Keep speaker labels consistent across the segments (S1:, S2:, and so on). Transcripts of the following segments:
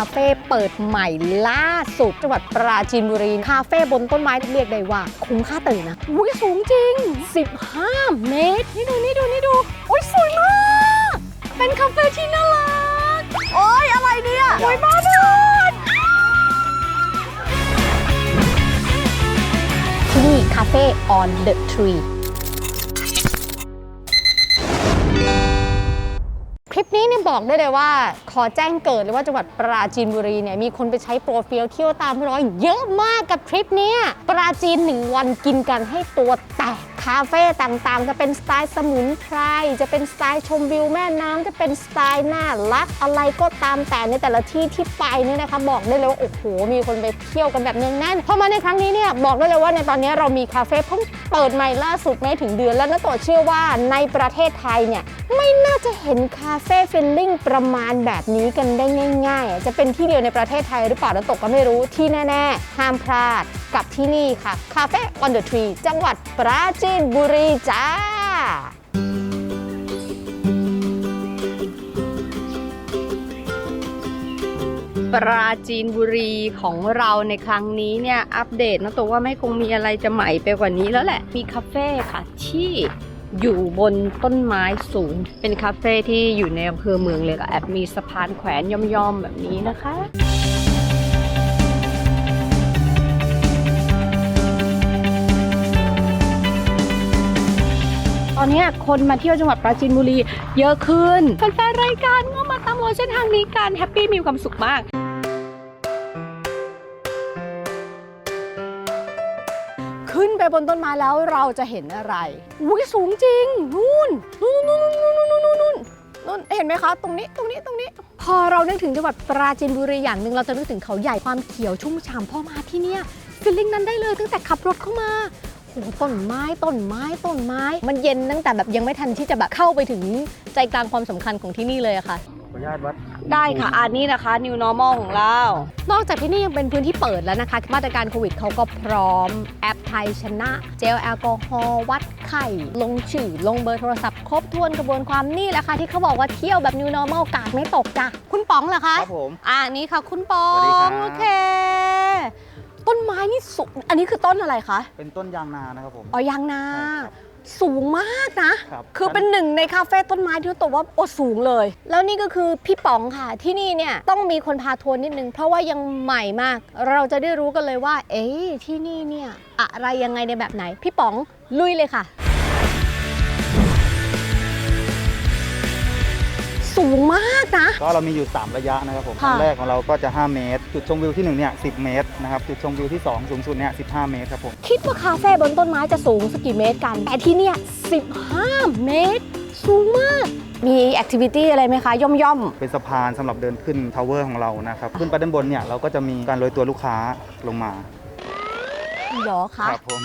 S1: าเฟ่เปิดใหม่ล่าสุดจังหวัดปราจีนบุรี คาเฟ่บนต้นไม้เรียกได้ว่า คุ้มค่าตื่นนะ อุ้ยสูงจริง 15 เมตร นี่ดู นี่ดู นี่ดูโอ้ยสวยมาก เป็นคาเฟ่ที่น่ารัก โอ้ยอะไรเนี่ยโอ้ยบ้าบอนที่นี่คาเฟ่ on the tree ลิปนี้เนี่ยบอกได้เลยว่า ขอแจ้งเกิดเลยว่าจังหวัดปราจีนบุรีเนี่ยมีคนไปใช้โปรไฟล์เที่ยวตามร้อยเยอะมากกับทริปเนี้ยปราจีนหนึ่งวันกินกันให้ตัวแตก คาเฟ่ต่างๆ จะเป็นสไตล์สมุนไพร จะเป็นสไตล์ชมวิวแม่น้ำจะเป็นสไตล์น่ารักอะไรก็ตามแต่ในแต่ละที่ที่ไปเนี่ยนะคะ บอกได้เลยว่าโอ้โหมีคนไปเที่ยวกันแบบเนืองแน่นพอมาในครั้งนี้เนี่ยบอกได้เลยว่าในตอนนี้เรามีคาเฟ่เพิ่งเปิดใหม่ล่าสุดไม่ถึงเดือนแล้วนะตัวเชื่อว่าในประเทศไทยเนี่ยไม่น่าจะเห็นคาเฟ่ฟิลลิ่งประมาณแบบนี้กันได้ง่าย ๆ จะเป็นที่เดียวในประเทศไทยหรือเปล่าแล้วตกก็ไม่รู้ที่แน่ ๆ ห้ามพลาดกับที่นี่ค่ะคาเฟ่ on the tree จังหวัดปราจีนบุรีจ้าปราจีนบุรีของเราในครั้งนี้เนี่ยอัปเดตนะตัวว่าไม่คงมีอะไรจะใหม่ไปกว่านี้แล้วแหละ มีคาเฟ่ค่ะที่อยู่บนต้นไม้สูง เป็นคาเฟ่ที่อยู่ในอำเภอเมืองเลยก็แอบมีสะพานแขวนย่อมๆแบบนี้นะคะ ตอนนี้คนมาเที่ยวจังหวัดปราจีนบุรีเยอะขึ้นแฟนรายการก็มาตามรอยเส้นทางนี้กันแฮปปี้มีความสุขมากขึ้นไปบนต้นไม้แล้วเราจะเห็นอะไร อุ้ยสูงจริง นู่น นู่นนู่นนู่นนู่นนู่นนู่นนู่นเห็นไหมคะ ตรงนี้ ตรงนี้ ตรงนี้ พอเรานึกถึงจังหวัดปราจีนบุรีอย่างหนึ่งเราจะนึกถึงเขาใหญ่ความเขียวชุ่มฉ่ำพอมาที่เนี่ยฟิลลิ่งนั้นได้เลยตั้งแต่ขับรถเข้ามา โอ้โหต้นไม้ต้นไม้ต้นไม้ มันเย็นตั้งแต่แบบยังไม่ทันที่จะแบบเข้าไปถึงใจกลางความสำคัญของที่นี่เลยอะค่ะ
S2: ขออนุญาตวัด
S1: ได้ค่ะ อันนี้นะคะ New Normal ของเรา นอกจากที่นี่ยังเป็นพื้นที่เปิดแล้วนะคะ มาตรการโควิดเขาก็พร้อมแอปไทยชนะ เจลแอลกอฮอล์วัดไข้ลงชื่อ ลงเบอร์โทรศัพท์ครบถ้วนกระบวนความนี่แหละค่ะ ที่เขาบอกว่าเที่ยวแบบ New Normal กาดไม่ตกจ้ะคุณป๋องเหรอคะ
S2: ครับผม
S1: อ่านี่ค่ะ คุณป๋อ
S2: สวัสดีครั
S1: ง
S2: บ
S1: โอเค ต้นไม้นี่สูงอันนี้คือต้นอะไรคะ
S2: เป็นต้นยางนานะครับผม
S1: อ๋อยางนา
S2: ใช่ครับ
S1: สูงมากนะ
S2: ครับ
S1: คือเป็นหนึ่งในคาเฟ่ต้นไม้ที่ตัวว่าโอ้สูงเลย แล้วนี่ก็คือพี่ป๋องค่ะ ที่นี่เนี่ยต้องมีคนพาทัวร์นิดนึง เพราะว่ายังใหม่มาก เราจะได้รู้กันเลยว่า เอ๊ะที่นี่เนี่ยอะไรยังไงในแบบไหน พี่ป๋องลุยเลยค่ะ สูงมากนะ
S2: ก็เรามีอยู่ 3 ระยะนะครับผม
S1: ค่ะ
S2: อันแรกของเราก็จะ 5 เมตร จุดชมวิวที่1เนี่ย10 เมตรนะครับจุดชมวิวที่ 2 สูงสุดเนี่ย15 เมตรครับผม
S1: คิดว่าคาเฟ่บนต้นไม้จะสูงสักกี่เมตรกัน แต่ที่เนี่ย 15 เมตร สูงมาก มีแอคทิวิตี้อะไรไหมคะ ย่อมย่อม
S2: เป็นสะพานสำหรับเดินขึ้นทาวเวอร์ของเรานะครับขึ้นไปด้านบนเนี่ยเราก็จะมีการโรยตัวลูกค้าลงมา
S1: ๆเหรอคะ
S2: ครับผม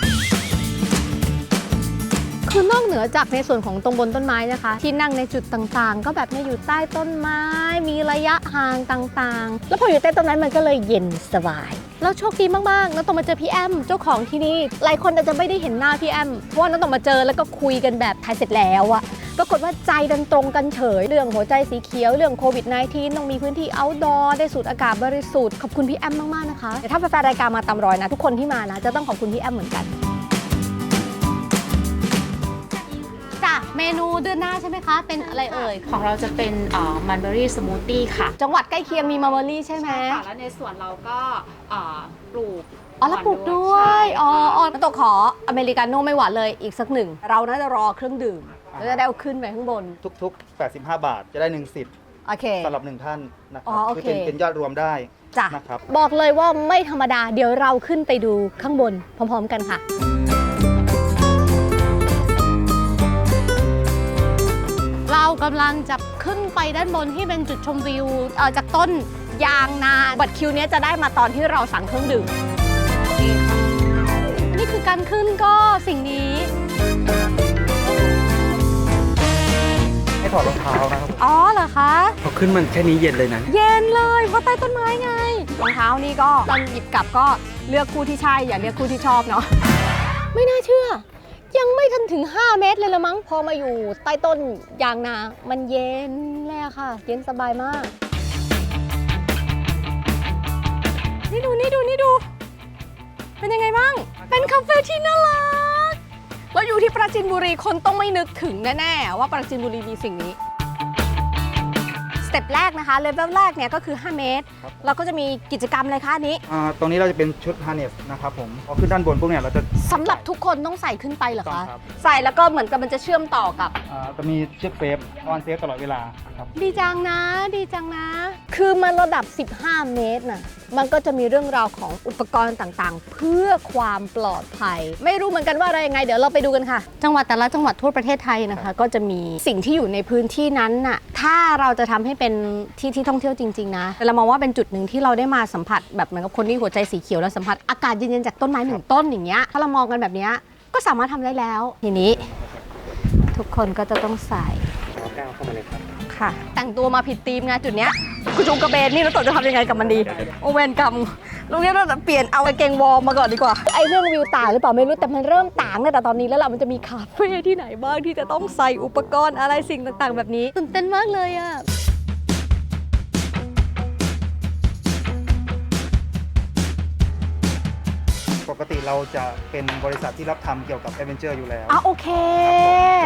S1: คือนอกเหนือจากในส่วนของตรงบนต้นไม้นะคะ ที่นั่งในจุดต่างๆ ก็แบบเนี่ยอยู่ใต้ต้นไม้ มีระยะห่างต่างๆ แล้วพออยู่ใต้ต้นนั้มันก็เลยเย็นสบายแล้วโชคดีมากๆน้องตองมาเจอพี่แอมเจ้าของที่นี่ หลายคนอาจจะไม่ได้เห็นหน้าพี่แอม เพราะว่าน้องตองมาเจอแล้วก็คุยกันแบบถ่ายเสร็จแล้วอะปรากฏว่าใจดันตรงกันเฉย เรื่องหัวใจสีเขียว เรื่องโควิด -19 ต้องมีพื้นที่ outdoor ได้สูดอากาศบริสุทธิ์ ขอบคุณพี่แอมมากๆนะคะแต่ถ้าแฟนรายการมาตามรอยนะ ทุกคนที่มานะ จะต้องขอบคุณพี่แอมเหมือนกัน เมนูเดือนหน้าใช่ไหมคะ เป็นอะไรเอ่ย
S3: ของเราจะเป็นมันเบอรี่สมูทตี้ค่ะ
S1: จังหวัดใกล้เคียงมีมาร์เบอรี่ใช่ไหม
S3: ค่ะแล้วในส่วนเราก็เอ่อปลูก
S1: อ๋อแล้วปลูกด้วย
S3: ใช่
S1: อ๋อ
S3: ค่ะ
S1: อ๋อน้ำตกขออเมริกาโน่ไม่หวานเลยอีกสักหนึ่ง เราน่าจะรอเครื่องดื่มแล้วจะได้เอาขึ้นไปข้างบน
S2: ทุกๆ 85 บาทจะได้1สิทธิ์
S1: โอเค
S2: สำหรับ1ท่านนะค
S1: อ๋
S2: รั
S1: อโอเค
S2: เป็นเป็นยอดรวมได้
S1: จ้ะ
S2: นะครับ
S1: บอกเลยว่าไม่ธรรมดาเดี๋ยวเราขึ้นไปดูข้างบนพร้อม ๆ กันค่ะ เรากำลังจะขึ้นไปด้านบนที่เป็นจุดชมวิวเอ่อจากต้นยางนาบัตรคิวเนี้ยจะได้มาตอนที่เราสั่งเครื่องดื่มนี่ค่ะนี่คือการขึ้นก็สิ่งนี้
S2: ให้ถอดรองเท้านะครับผม
S1: อ๋อเหรอคะ
S4: พอขึ้นมันแค่นี้เย็นเลยนะ
S1: เย็นเลยเพราะใต้ต้นไม้ไงรองเท้านี่ก็ตอนหยิบกลับก็เลือกคู่ที่ใช่อย่าเลือกคู่ที่ชอบเนาะไม่น่าเชื่อ ยังไม่ทันถึง 5 เมตรเลยละมั้ง พอมาอยู่ใต้ต้นยางนา มันเย็นเลยอะค่ะ เย็นสบายมาก นี่ดูนี่ดูนี่ดู เป็นยังไงบ้าง เป็นคาเฟ่ที่น่ารักแล้วอยู่ที่ปราจีนบุรีคนต้องไม่นึกถึงแน่ๆว่าปราจีนบุรีมีสิ่งนี้สเต็ปแรกนะคะเลเวลแรกเนี่ยก็คือ 5 เมตร
S2: ครับ
S1: เราก็จะมีกิจกรรมอะไรคะอันนี้
S2: อ่าตรงนี้เราจะเป็นชุดฮาร์เนสนะครับผม พอขึ้นด้านบนพวกเนี่ยเราจะ
S1: สำหรับทุกคนต้องใส่ขึ้นไปเหรอ
S2: ต้อ
S1: คะ
S2: งครับ
S1: ใส่แล้วก็เหมือนกับมันจะเชื่อมต่อกับ
S2: อ่าจะมีเชือกเซฟออนเซฟตลอดเวลาครับ
S1: ดีจังนะดีจังนะ คือมันระดับ 15 เมตรน่ะมันก็จะมีเรื่องราวของอุปกรณ์ต่างๆ เพื่อความปลอดภัย ไม่รู้เหมือนกันว่าอะไรยังไง เดี๋ยวเราไปดูกันค่ะ จังหวัดแต่ละจังหวัดทั่วประเทศไทยนะคะ ก็จะมีสิ่งที่อยู่ในพื้นที่นั้นน่ะถ้าเราจะทำให้เป็นที่ที่ท่องเที่ยวจริงๆนะแต่เรามองว่าเป็นจุดหนึ่งที่เราได้มาสัมผัสแบบเหมือนกับคนที่หัวใจสีเขียวแล้วสัมผัสอากาศเย็นๆจากต้นไม้หนึ่งต้นอย่างเงี้ยถ้าเรามองกันแบบเนี้ยก็สามารถทำได้แล้ว ทีนี้ ทุกคนก็จะต้องใส่
S2: ก้าวเข้ามาเลยครับ
S1: ค่ะ แต่งตัวมาผิดธีมไงจุดเนี้ยคุณจุงกระเบนนี่แล้วตัวจะทำยังไงกับมันดี โอเวนกรรมลุงเนี่ยเราจะเปลี่ยนเอากางเกงวอร์มมาก่อนดีกว่า ไอเรื่องวิวต่างหรือเปล่าไม่รู้แต่มันเริ่มต่างตั้งแต่ตอนนี้แล้วล่ะมันจะมีคาเฟ่ที่ไหนบ้างที่จะต้องใส่อุปกรณ์อะไรสิ่งต่างๆ แบบนี้ตื่นเต้นมากเลยอะ
S2: ปกติเราจะเป็นบริษัทที่รับทำเกี่ยวกับแอดเวนเจอร์อยู่แล้ว
S1: อะโอเค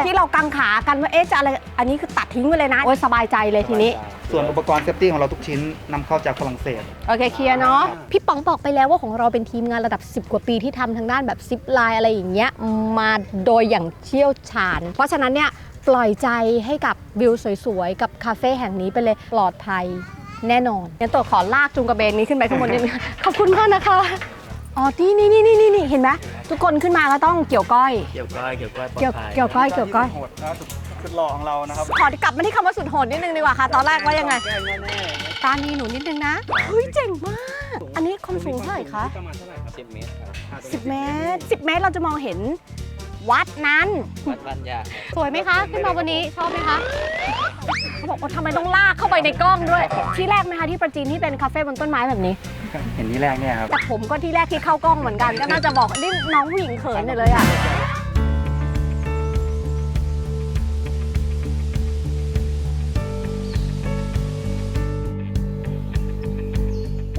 S1: ที่เรากังขากันว่าเอ๊ะจะอะไรอันนี้คือตัดทิ้งไปเลยนะ โอ้ยสบายใจเลยทีนี้
S2: ส่วนอุปกรณ์เซฟตี้ของเราทุกชิ้นนำเข้าจากฝรั่งเศส
S1: โอเคเคลียร์เนาะ
S2: ครับ
S1: พี่ป๋องบอกไปแล้วว่าของเราเป็นทีมงานระดับ 10 กว่าปีที่ทำทางด้านแบบซิปไลน์อะไรอย่างเงี้ยมาโดยอย่างเชี่ยวชาญ เพราะฉะนั้นเนี่ยปล่อยใจให้กับวิวสวยๆ กับคาเฟ่แห่งนี้ไปเลยปลอดภัยแน่นอนงั้นตัวขอลากจุงกระเบนนี้ขึ้นไปข้างบนนิดนึง ขอบคุณมากนะคะ อ๋อนี่นี่นี่นี่นี่เห็นไหมทุกคนขึ้นมาก็ต้องเกี่ยวก้อย
S4: เกี่ยวก้อยเกี่ยวก้อยปลอด
S1: เกี่ยว
S4: ภัย
S1: เกี่ยวก้อยเกี่ยวก้อย
S2: โหดนะสุดสุดหล่อของเรานะครับ
S1: ขอกลับมาที่คำว่าสุดโหดนิดนึงดีกว่าค่ะ ตอนแรกว่ายังไง
S2: แก้แน่
S1: ตานีหนูนิดนึงนะ เฮ้ยเจ๋งมาก อันนี้ความสูงเท่าไหร่คะ
S4: ประมาณเท่าไหร่ครับ10เมตรครับ
S1: 10 เมตร 10 เมตรเราจะมองเห็นวัดนั้น
S4: วัดบ้านยากครับ
S1: สวยไหมคะ ขึ้นมาวันนี้ชอบไหมคะเขาบอกว่าทำไมต้องลากเข้าไปในกล้องด้วย ที่แรกไหมคะที่ประจีนที่เป็นคาเฟ่บนต้นไม้แบบนี้
S2: ๆเห็นนี่แรกเนี่ยครับ
S1: แต่ผมก็ที่แรกที่เข้ากล้องเหมือนกัน ก็น่าจะบอกนี่น้องผู้หญิงเขินอยู่เลยอะ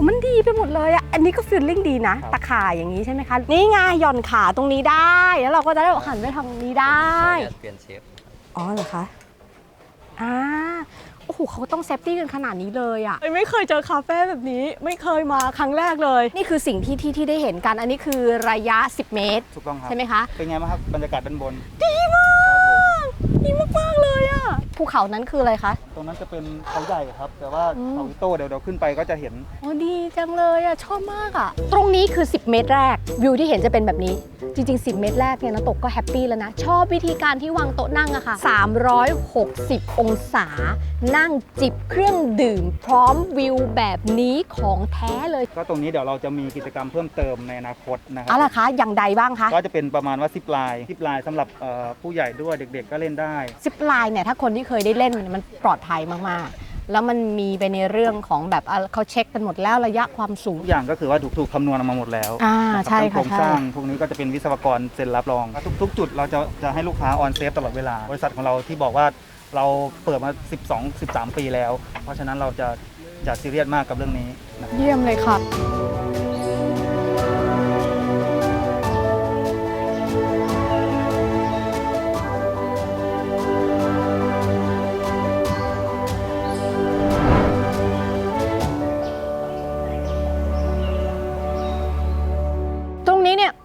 S1: มันดีไปหมดเลยอะ อันนี้ก็ฟีลลิ่งดีนะ ตะข่ายอย่างนี้ใช่ไหมคะ นี่ไงหย่อนขาตรงนี้ได้ แล้วเราก็จะได้หันไปทางนี้ได้
S4: เปลี่ยนเชฟ
S1: อ๋อเหรอคะ อ่า โอ้โหเขาต้องเซฟตี้กันขนาดนี้เลยอะ่ะไม่เคยเจอคาเฟ่แบบนี้ไม่เคยมาครั้งแรกเลย นี่คือสิ่งที่ที่ที่ได้เห็นกัน อันนี้คือระยะ 10 เมตร
S2: ถูกต้องครับ
S1: ใช่ไหมคะ
S2: เป็นไงบ้างครับบรรยากาศด้านบน
S1: ดีมากดีมากๆเลยอะ่ะ ภูเขานั้นคืออะไรคะ
S2: ตรงนั้นจะเป็นเขาใหญ่ครับ แต่ว่า
S1: อืม
S2: เขาอิโต้เดี๋ยวเราขึ้นไปก็จะเห็น
S1: โอ้ดีจังเลยอะ่ะชอบมากอะ่ะ ตรงนี้คือ 10 เมตรแรก วิวที่เห็นจะเป็นแบบนี้ จริง ๆ 10 เมตรแรกเนี่ยน้ำตกก็แฮปปี้แล้วนะ ชอบวิธีการที่วางโต๊ะนั่งอะค่ะ 360 องศา นั่งจิบเครื่องดื่ม พร้อมวิวแบบนี้ของแท้เลย
S2: ก็ตรงนี้เดี๋ยวเราจะมีกิจกรรมเพิ่มเติมในอนาคตนะครั
S1: อะไรคะ อย่างใดบ้างคะ
S2: ก็จะเป็นประมาณว่าซิปไลน์ซิปไลน์สำหรับเอ่อผู้ใหญ่ด้วยเด็กๆก็เล่นได้
S1: ซิปไลน์เนี่ยถ้าคนที่เคยได้เล่นมันมันปลอดภัยมากๆ แล้วมันมีไปในเรื่องของแบบอะเขาเช็คกันหมดแล้วระยะความสูง
S2: ทุกอย่างก็คือว่าถูกถูกคำนวณออกมาหมดแล้ว
S1: อ่า
S2: นะครับ
S1: ใช่
S2: ทั้งโค
S1: ค่ะ
S2: รง
S1: ใช่
S2: สร้างพวกนี้ก็จะเป็นวิศวกรเซ็นรับรอง ทุกๆ จุดเราจะจะให้ลูกค้าออนเซฟตลอดเวลา บริษัทของเราที่บอกว่าเราเปิดมา 12 13 ปีแล้ว เพราะฉะนั้นเราจะจะซีเรียสมากกับเรื่องนี้นะครับ
S1: เยี่ยมเลยค่ะ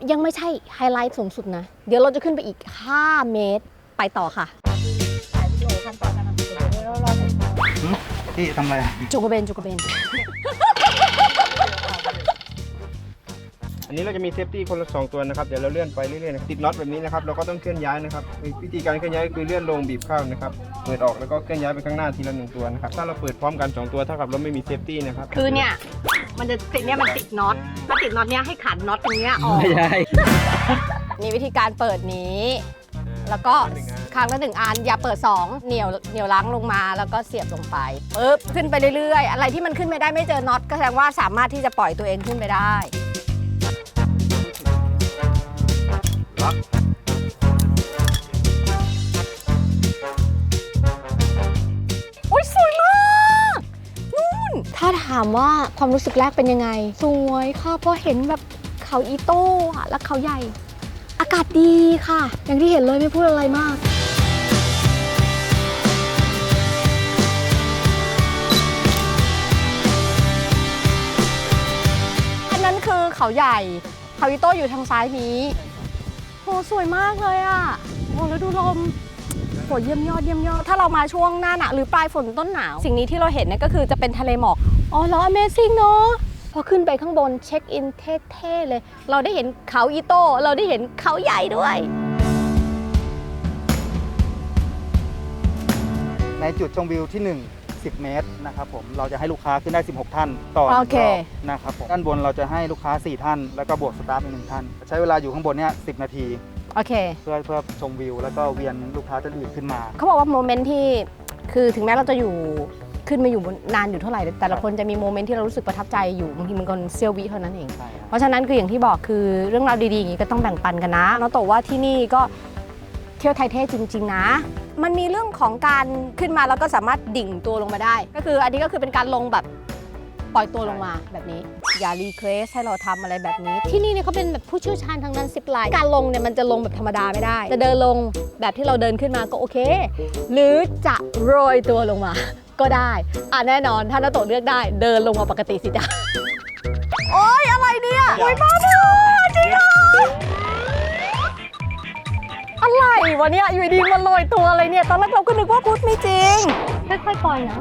S1: ยยังไม่ใช่ไฮไลท์สูงสุดนะ เดี๋ยวเราจะขึ้นไปอีก 5 เมตร ไปต่อค่ะ
S2: ที่ทำอะไร
S1: จูกระเบนจูกระเบน
S5: อันนี้เราจะมีเซฟตี้คนละสองตัวนะครับ เดี๋ยวเราเลื่อนไปเรื่อยๆนะติดน็อตแบบนี้นะครับ เราก็ต้องเคลื่อนย้ายนะครับ วิธีการเคลื่อนย้ายก็คือเลื่อนลงบีบเข้านะครับ เปิดออกแล้วก็เคลื่อนย้ายไปข้างหน้าทีละหนึ่งตัวนะครับ ถ้าเราเปิดพร้อมกันสองตัวเท่ากับเราไม่มีเซฟตี้นะครับ
S1: คือเนี่ย มันจะติดเนี่ยมันติดน็อตถ้าติดน็อตเนี่ยให้ขันน็อตตรงเนี้ยออก
S4: ไม่ใช่
S1: นี่วิธีการเปิดนี้ แล้วก็ครั้งละหนึ่งอันอย่าเปิด 2 เหนียวเหนียวล้างลงมาแล้วก็เสียบลงไปปึ๊บขึ้นไปเรื่อย ๆ อะไรที่มันขึ้นไม่ได้ไม่เจอน็อตก็แสดงว่าสามารถที่จะปล่อยตัวเองขึ้นไปได้ ถ้าถามว่าความรู้สึกแรกเป็นยังไง สวยค่ะเพราะเห็นแบบเขาอีโต้อะและเขาใหญ่ อากาศดีค่ะ อย่างที่เห็นเลยไม่พูดอะไรมาก อันนั้นคือเขาใหญ่ เขาอีโต้อยู่ทางซ้ายนี้โหสวยมากเลยอะโหแล้วดูลม โหเยี่ยมยอดเยี่ยมยอด ถ้าเรามาช่วงหน้าหนาวหรือปลายฝนต้นหนาว สิ่งนี้ที่เราเห็นเนี่ยก็คือจะเป็นทะเลหมอก อ๋อแล้ว Amazing เนอะพอขึ้นไปข้างบนเช็คอินเท่ๆเลย เราได้เห็นเขาอีโต้เราได้เห็นเขาใหญ่ด้วย
S2: ในจุดชมวิวที่ 1 10 เมตรนะครับผมเราจะให้ลูกค้าขึ้นได้ 16 ท่านต่อห
S1: โอ
S2: นึ่ง
S1: เค
S2: รอบนะครับผมด้านบนเราจะให้ลูกค้า 4 ท่าน แล้วก็บวกสตาฟอีกหนึ่งท่าน ใช้เวลาอยู่ข้างบนเนี่ย10 นาที
S1: โอเค
S2: เพื่อเพื่อชมวิว แล้วก็เวียนลูกค้าท่านอื่นขึ้นมา
S1: เขาบอกว่าโมเมนต์ที่คือถึงแม้เราจะอยู่ขึ้นมาอยู่บนนานอยู่เท่าไหร่ แต่ละคนจะมีโมเมนต์ที่เรารู้สึกประทับใจอยู่บางทีมันก็เซียววิเท่านั้นเอง
S2: ใช่ครับ
S1: เพราะฉะนั้นคืออย่างที่บอกคือเรื่องราวดีๆอย่างนี้ก็ต้องแบ่งปันกันนะน้องโตว่าที่นี่ก็เที่ยวไทยเท่จริง ๆ นะ มันมีเรื่องของการขึ้นมาแล้วก็สามารถดิ่งตัวลงมาได้ ก็คืออันนี้ก็คือเป็นการลงแบบปล่อยตัวลงมาแบบนี้ อย่ารีเควสให้เราทำอะไรแบบนี้ ที่นี่เนี่ยเขาเป็นแบบผู้เชี่ยวชาญทางด้านซิปไลน์การลงเนี่ยมันจะลงแบบธรรมดาไม่ได้ จะเดินลงแบบที่เราเดินขึ้นมาก็โอเค หรือจะโรยตัวลงมา ก็ได้อะแน่นอนถ้านาโตเลือกได้ เดินลงมาปกติสิจ๊ะโอ๊ยอะไรเนี่ยโอ๊ยบ้า วะเนี่ยอยู่ดีมันลอยตัวอะไรเนี่ย ตอนแรกเราก็นึกว่าพุทธไม่จริง ค่อยๆปล่อยนะ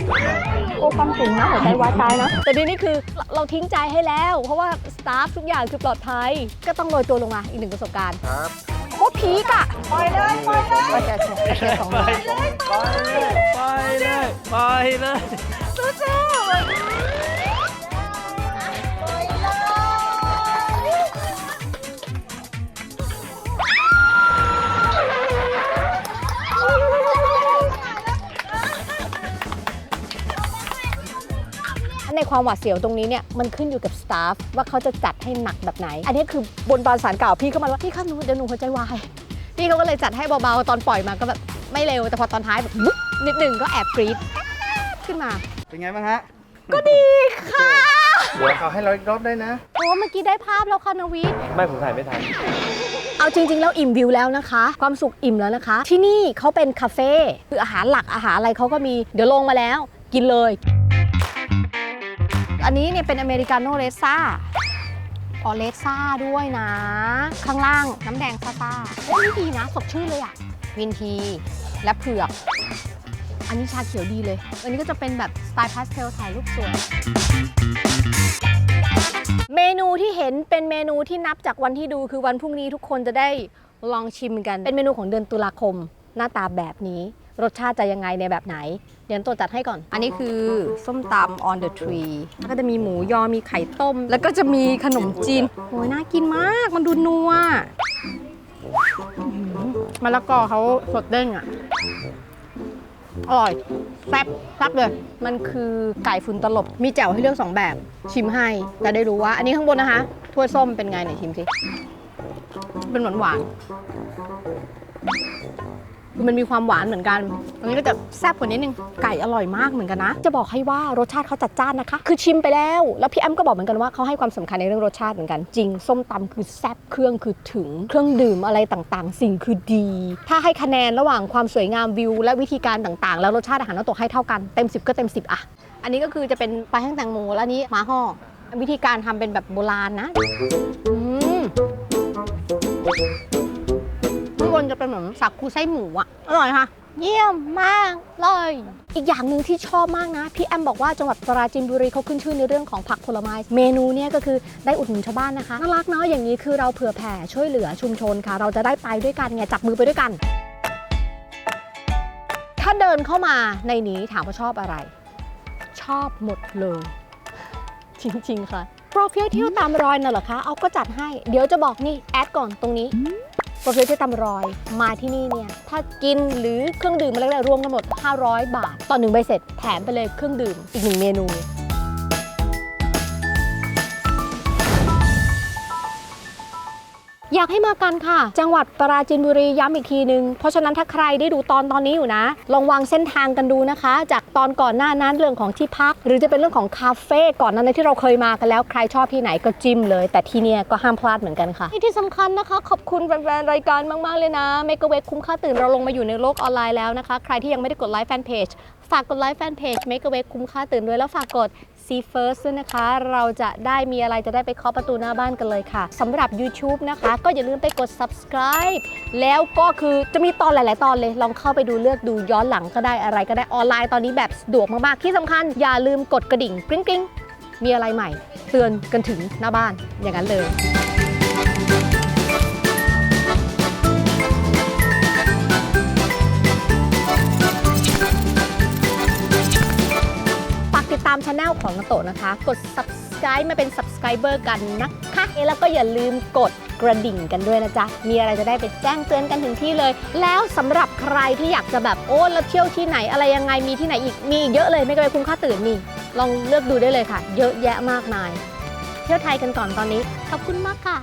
S1: โอ้ความสูงนะหัวใจวายตายนะ แต่ทีนี้คือเราเราทิ้งใจให้แล้ว เพราะว่าสตาฟทุกอย่างคือปลอดภัย ก็ต้องโรยตัวลงมาอีกหนึ่งประสบการณ์
S5: ครับ
S1: โคตรพีกอะปล่อยเลยปล่อยเลยโอเคโอเคโอเคสองมือ
S4: ไปเลยไปเลย
S1: สู้ๆ ความหวาดเสียวตรงนี้เนี่ยมันขึ้นอยู่กับสตาฟว่าเขาจะจัดให้หนักแบบไหน อันนี้คือบนบานสารกล่าวพี่เข้ามาว่าพี่ครับหนูเดี๋ยวหนูหัวใจวายพี่เขาก็เลยจัดให้เบาๆตอนปล่อยมาก็แบบไม่เร็วแต่พอตอนท้ายแบบบุ๊บนิดหนึ่งก็แอบกรี๊ดขึ้นมา
S2: เป็นไงบ้างฮะ
S1: ก็ดีค่ะ
S5: เดี๋ยวเขาให้เราอีกรอบได้นะ
S1: โอ้เมื่อกี้ได้ภาพแล้วค่ะนวิทย์
S4: ไม่ผมถ่ายไม่ทัน
S1: เอาจริง ๆ แล้วอิ่มวิวแล้วนะคะ ความสุขอิ่มแล้วนะคะ ที่นี่เขาเป็นคาเฟ่คืออาหารหลักอาหารอะไรเขาก็มี เดี๋ยวลงมาแล้ว กินเลย อันนี้เนี่ยเป็นอเมริกาโน่เลซ่าออเลซ่าด้วยนะ ข้างล่างน้ำแดงซ่าซ่าโอ้ยนี่ดีนะ สดชื่นเลยอะวินทีและเผือก อันนี้ชาเขียวดีเลย อันนี้ก็จะเป็นแบบสไตล์พาสเทลถ่ายรูปสวยเมนูที่เห็นเป็นเมนูที่นับจากวันที่ดูคือวันพรุ่งนี้ทุกคนจะได้ลองชิมกัน เป็นเมนูของเดือนตุลาคม หน้าตาแบบนี้ รสชาติจะยังไงในแบบไหน เดี๋ยวตัวจัดให้ก่อน อันนี้คือส้มตำ on the tree แล้วก็จะมีหมูยอมีไข่ต้ม แล้วก็จะมีขนมจีนโอ้ยน่ากินมากมันดูนัวอื้อหือมะละกอเขาสดเด้งอะอร่อยแซ่บแซ่บเลย มันคือไก่ฝุ่นตลบ มีแจ่วให้เลือก 2 แบบ ชิมให้จะได้รู้ว่า อันนี้ข้างบนนะคะ ถ้วยส้มเป็นไงไหนชิมสิ เป็นหวานหวานๆคือ มันมีความหวานเหมือนกัน อันนี้ก็จะแซ่บกว่านิดนึง ไก่อร่อยมากเหมือนกันนะ จะบอกให้ว่ารสชาติเขาจัดจ้านนะคะ คือชิมไปแล้ว แล้วพี่แอมก็บอกเหมือนกันว่าเขาให้ความสำคัญในเรื่องรสชาติเหมือนกัน จริง ส้มตำคือแซ่บ เครื่องคือถึง เครื่องดื่มอะไรต่างๆ สิ่งคือดี ถ้าให้คะแนนระหว่างความสวยงามวิว และวิธีการต่างๆ แล้วรสชาติอาหารน้องตกให้เท่ากัน เต็ม 10 ก็เต็ม 10 อะ อันนี้ก็คือจะเป็นปลาแห้งแตงโม แล้วนี้หมาห่อ วิธีการทำเป็นแบบโบราณนะ อืม จะเป็นเหมือนสักคูไส้หมูอะอร่อยค่ะ เยี่ยมมากเลย อีกอย่างหนึ่งที่ชอบมากนะ พี่แอมบอกว่าจังหวัดปราจีนบุรีเขาขึ้นชื่อในเรื่องของผักผลไม้ เมนูเนี่ยก็คือได้อุดหนุนชาวบ้านนะคะ น่ารักเนาะ อย่างนี้คือเราเผื่อแผ่ช่วยเหลือชุมชนค่ะ เราจะได้ไปด้วยกันไงจับมือไปด้วยกัน ถ้าเดินเข้ามาในนี้ถามว่าชอบอะไร ชอบหมดเลย จริงๆค่ะโปรไฟล์เที่ยวตามรอยน่ะเหรอคะ เอาก็จัดให้ เดี๋ยวจะบอกนี่ แอดก่อนตรงนี้ ปรไฟล์เที่ตามรอย มาที่นี่เนี่ย ถ้ากินหรือเครื่องดื่มอะไรๆรวมกันหมด 500 บาท ต่อหนึ่งใบเสร็จแถมไปเลยเครื่องดื่มอีกหนึ่งเมนู อยากให้มากันค่ะ จังหวัดปราจีนบุรีย้ำอีกทีนึง เพราะฉะนั้นถ้าใครได้ดูตอนตอนนี้อยู่นะ ลองวางเส้นทางกันดูนะคะ จากตอนก่อนหน้านั้นเรื่องของที่พัก หรือจะเป็นเรื่องของคาเฟ่ก่อนนั้นที่เราเคยมากันแล้วใครชอบที่ไหนก็จิ้มเลย แต่ที่เนี่ยก็ห้ามพลาดเหมือนกันค่ะที่สำคัญนะคะ ขอบคุณแฟนๆรายการมากๆเลยนะเมกะเวกคุ้มค่าตื่นเราลงมาอยู่ในโลกออนไลน์แล้วนะคะ ใครที่ยังไม่ได้กดไลค์แฟนเพจฝากกดไลค์แฟนเพจเมกะเวกคุ้มค่าตื่นด้วยแล้วฝากกด See First ด้วยนะคะ เราจะได้มีอะไรจะได้ไปเคาะประตูหน้าบ้านกันเลยค่ะสำหรับ YouTube นะคะ ก็อย่าลืมไปกด subscribe แล้วก็คือจะมีตอนหลาย ๆ ตอนเลย ลองเข้าไปดูเลือกดูย้อนหลังก็ได้อะไรก็ได้ออนไลน์ตอนนี้แบบสะดวกมาก ๆ ที่สำคัญอย่าลืมกดกระดิ่งกริ๊งกริ๊งมีอะไรใหม่ เตือนกันถึงหน้าบ้านอย่างนั้นเลย ของนาโตะนะคะ กด subscribe มาเป็น subscriber กันนะคะแล้วก็อย่าลืมกดกระดิ่งกันด้วยนะจ๊ะ มีอะไรจะได้ไปแจ้งเตือนกันถึงที่เลย แล้วสำหรับใครที่อยากจะแบบโอ้แล้วเที่ยวที่ไหนอะไรยังไงมีที่ไหนอีกมีอีกเยอะเลยไม่ก็ไปคุ้มค่าตื่นมีลองเลือกดูได้เลยค่ะ เยอะแยะมากมาย เที่ยวไทยกันก่อนตอนนี้ขอบคุณมากค่ะ